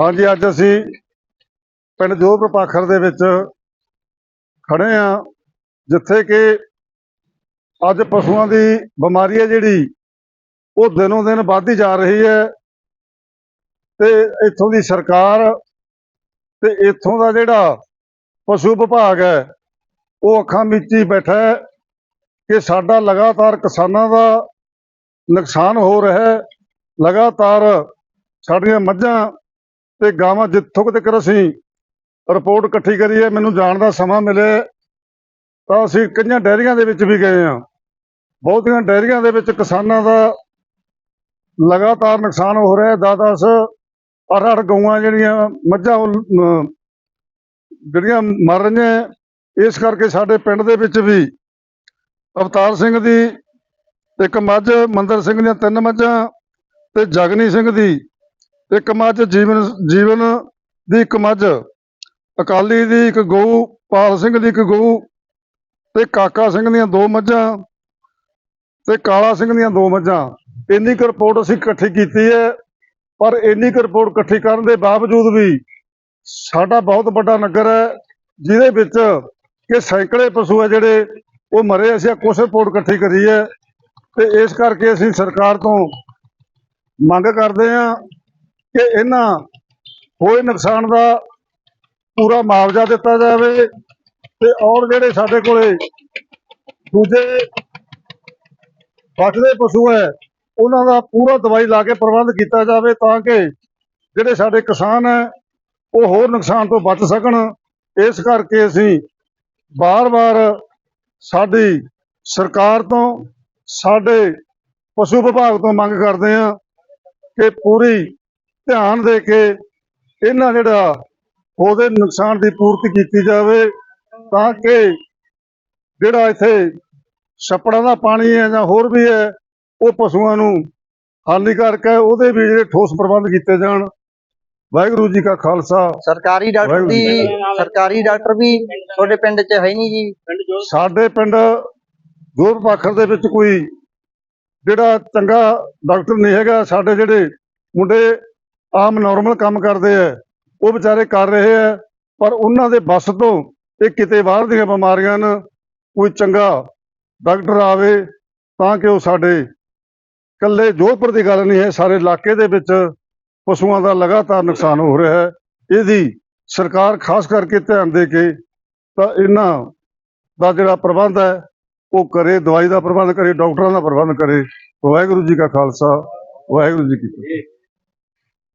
ਹਾਂਜੀ, ਅੱਜ ਅਸੀਂ ਪਿੰਡ ਜੋਧਪੁਰ ਪਾਖਰ ਦੇ ਵਿੱਚ ਖੜੇ ਆ ਜਿੱਥੇ ਕਿ ਅੱਜ ਪਸ਼ੂਆਂ ਦੀ ਬਿਮਾਰੀ ਹੈ ਜਿਹੜੀ, ਉਹ ਦਿਨੋਂ ਦਿਨ ਵੱਧਦੀ ਜਾ ਰਹੀ ਹੈ ਤੇ ਇੱਥੋਂ ਦੀ ਸਰਕਾਰ ਤੇ ਇੱਥੋਂ ਦਾ ਜਿਹੜਾ ਪਸ਼ੂ ਵਿਭਾਗ ਹੈ, ਉਹ ਅੱਖਾਂ ਮੀਚੀ ਬੈਠਾ ਹੈ ਕਿ ਸਾਡਾ ਲਗਾਤਾਰ ਕਿਸਾਨਾਂ ਦਾ ਨੁਕਸਾਨ ਹੋ ਰਿਹਾ ਹੈ, ਲਗਾਤਾਰ ਸਾਡੀਆਂ ਮੱਝਾਂ ਤੇ ਗਾਵਾਂ ਜਿੱਥੋਂ ਤੱਕ ਅਸੀਂ ਰਿਪੋਰਟ ਇਕੱਠੀ ਕਰੀਏ ਮੈਨੂੰ ਜਾਣ ਦਾ ਸਮਾਂ ਮਿਲਿਆ ਤਾਂ ਅਸੀਂ ਕਈਆਂ ਡੈਰੀਆਂ ਦੇ ਵਿੱਚ ਵੀ ਗਏ ਹਾਂ। ਬਹੁਤੀਆਂ ਡੈਰੀਆਂ ਦੇ ਵਿੱਚ ਕਿਸਾਨਾਂ ਦਾ ਲਗਾਤਾਰ ਨੁਕਸਾਨ ਹੋ ਰਿਹਾ ਹੈ। 10-10 ਅੱਠ-ਅੱਠ ਗਊਆਂ ਜਿਹੜੀਆਂ ਮੱਝਾਂ ਉਹ, ਜਿਹੜੀਆਂ ਮਰ ਰਹੀਆਂ ਇਸ ਕਰਕੇ ਸਾਡੇ ਪਿੰਡ ਦੇ ਵਿੱਚ ਵੀ ਅਵਤਾਰ ਸਿੰਘ ਦੀ ਇੱਕ ਮੱਝ ਮੰਦਰ ਸਿੰਘ ਦੀਆਂ ਤਿੰਨ ਮੱਝਾਂ ਤੇ ਜਗਨੀ ਸਿੰਘ ਦੀ ਇੱਕ ਮੱਝ, ਜੀਵਨ ਜੀਵਨ ਦੀ ਇੱਕ ਮੱਝ, ਅਕਾਲੀ ਦੀ ਇੱਕ ਗਊ, ਪਾਲ ਸਿੰਘ ਦੀ ਇੱਕ ਗਊ ਤੇ ਕਾਕਾ ਸਿੰਘ ਦੀਆਂ ਦੋ ਮੱਝਾਂ ਤੇ ਕਾਲਾ ਸਿੰਘ ਦੀਆਂ ਦੋ ਮੱਝਾਂ। ਇੰਨੀ ਕੁ ਰਿਪੋਰਟ ਅਸੀਂ ਇਕੱਠੀ ਕੀਤੀ ਹੈ, ਪਰ ਇੰਨੀ ਕੁ ਰਿਪੋਰਟ ਇਕੱਠੀ ਕਰਨ ਦੇ ਬਾਵਜੂਦ ਵੀ ਸਾਡਾ ਬਹੁਤ ਵੱਡਾ ਨਗਰ ਹੈ, ਜਿਹਦੇ ਵਿੱਚ ਕਿ ਸੈਂਕੜੇ ਪਸ਼ੂ ਹੈ ਜਿਹੜੇ ਉਹ ਮਰੇ, ਅਸੀਂ ਕੁਛ ਰਿਪੋਰਟ ਇਕੱਠੀ ਕਰੀ ਹੈ ਤੇ ਇਸ ਕਰਕੇ ਅਸੀਂ ਸਰਕਾਰ ਤੋਂ ਮੰਗ ਕਰਦੇ ਹਾਂ ਕਿ ਇਹਨਾਂ ਹੋਏ ਨੁਕਸਾਨ ਦਾ ਪੂਰਾ ਮੁਆਵਜ਼ਾ ਦਿੱਤਾ ਜਾਵੇ ਤੇ ਔਰ ਜਿਹੜੇ ਸਾਡੇ ਕੋਲੇ ਦੂਜੇ ਬਚਦੇ ਪਸ਼ੂ ਹੈ, ਉਹਨਾਂ ਦਾ ਪੂਰਾ ਦਵਾਈ ਲਾ ਕੇ ਪ੍ਰਬੰਧ ਕੀਤਾ ਜਾਵੇ ਤਾਂ ਕਿ ਜਿਹੜੇ ਸਾਡੇ ਕਿਸਾਨ ਹੈ, ਉਹ ਹੋਰ ਨੁਕਸਾਨ ਤੋਂ ਬਚ ਸਕਣ। ਇਸ ਕਰਕੇ ਅਸੀਂ ਬਾਰ-ਬਾਰ ਸਾਡੀ ਸਰਕਾਰ ਤੋਂ, ਸਾਡੇ ਪਸ਼ੂ ਵਿਭਾਗ ਤੋਂ ਮੰਗ ਕਰਦੇ ਹਾਂ ਕਿ ਪੂਰੀ ਧਿਆਨ ਦੇ ਕੇ ਇਹਨਾਂ ਜਿਹੜਾ ਉਹਦੇ ਨੁਕਸਾਨ ਦੀ ਪੂਰਤੀ ਕੀਤੀ ਜਾਵੇ ਤਾਂ ਕਿ ਜਿਹੜਾ ਇੱਥੇ ਛੱਪੜਾਂ ਦਾ ਪਾਣੀ ਹੈ ਜਾਂ ਹੋਰ ਵੀ ਹੈ ਉਹ ਪਸ਼ੂਆਂ ਨੂੰ ਹਾਨੀਕਾਰਕ ਹੈ ਉਹਦੇ ਵੀ ਜਿਹੜੇ ਠੋਸ ਪ੍ਰਬੰਧ ਕੀਤੇ ਜਾਣ। ਵਾਹਿਗੁਰੂ ਜੀ ਕਾ ਖਾਲਸਾ। ਸਰਕਾਰੀ ਡਾਕਟਰ ਦੀ ਸਰਕਾਰੀ ਡਾਕਟਰ ਵੀ ਤੁਹਾਡੇ ਪਿੰਡ 'ਚ ਹੈ ਨਹੀਂ ਜੀ। ਸਾਡੇ ਪਿੰਡ ਦੂਰ ਪਾਖਰ ਦੇ ਵਿੱਚ ਕੋਈ ਜਿਹੜਾ ਚੰਗਾ ਡਾਕਟਰ ਨਹੀਂ ਹੈਗਾ। ਸਾਡੇ ਜਿਹੜੇ ਮੁੰਡੇ ਆਮ ਨਾਰਮਲ ਕੰਮ ਕਰਦੇ ਆ, ਉਹ ਵਿਚਾਰੇ ਕਰ ਰਹੇ ਆ, ਪਰ ਉਹਨਾਂ ਦੇ ਬਸ ਤੋਂ ਇਹ ਕਿਤੇ ਬਾਹਰ ਦੀਆਂ ਬਿਮਾਰੀਆਂ ਨੇ ਕੋਈ ਚੰਗਾ ਡਾਕਟਰ ਆਵੇ ਤਾਂ ਕਿ ਉਹ ਸਾਡੇ ਇਕੱਲੇ ਜੋਧਪੁਰ ਦੀ ਗੱਲ ਨਹੀਂ ਹੈ, ਸਾਰੇ ਇਲਾਕੇ ਦੇ ਵਿੱਚ ਪਸ਼ੂਆਂ ਦਾ ਲਗਾਤਾਰ ਨੁਕਸਾਨ ਹੋ ਰਿਹਾ ਹੈ। ਇਹਦੀ ਸਰਕਾਰ ਖਾਸ ਕਰਕੇ ਧਿਆਨ ਦੇ ਕੇ ਤਾਂ ਇਹਨਾਂ ਦਾ ਜਿਹੜਾ ਪ੍ਰਬੰਧ ਹੈ, ਉਹ ਕਰੇ, ਦਵਾਈ ਦਾ ਪ੍ਰਬੰਧ ਕਰੇ, ਡਾਕਟਰਾਂ ਦਾ ਪ੍ਰਬੰਧ ਕਰੇ। ਵਾਹਿਗੁਰੂ ਜੀ ਕਾ ਖਾਲਸਾ, ਵਾਹਿਗੁਰੂ ਜੀ ਕੀ ਫਤਿਹ।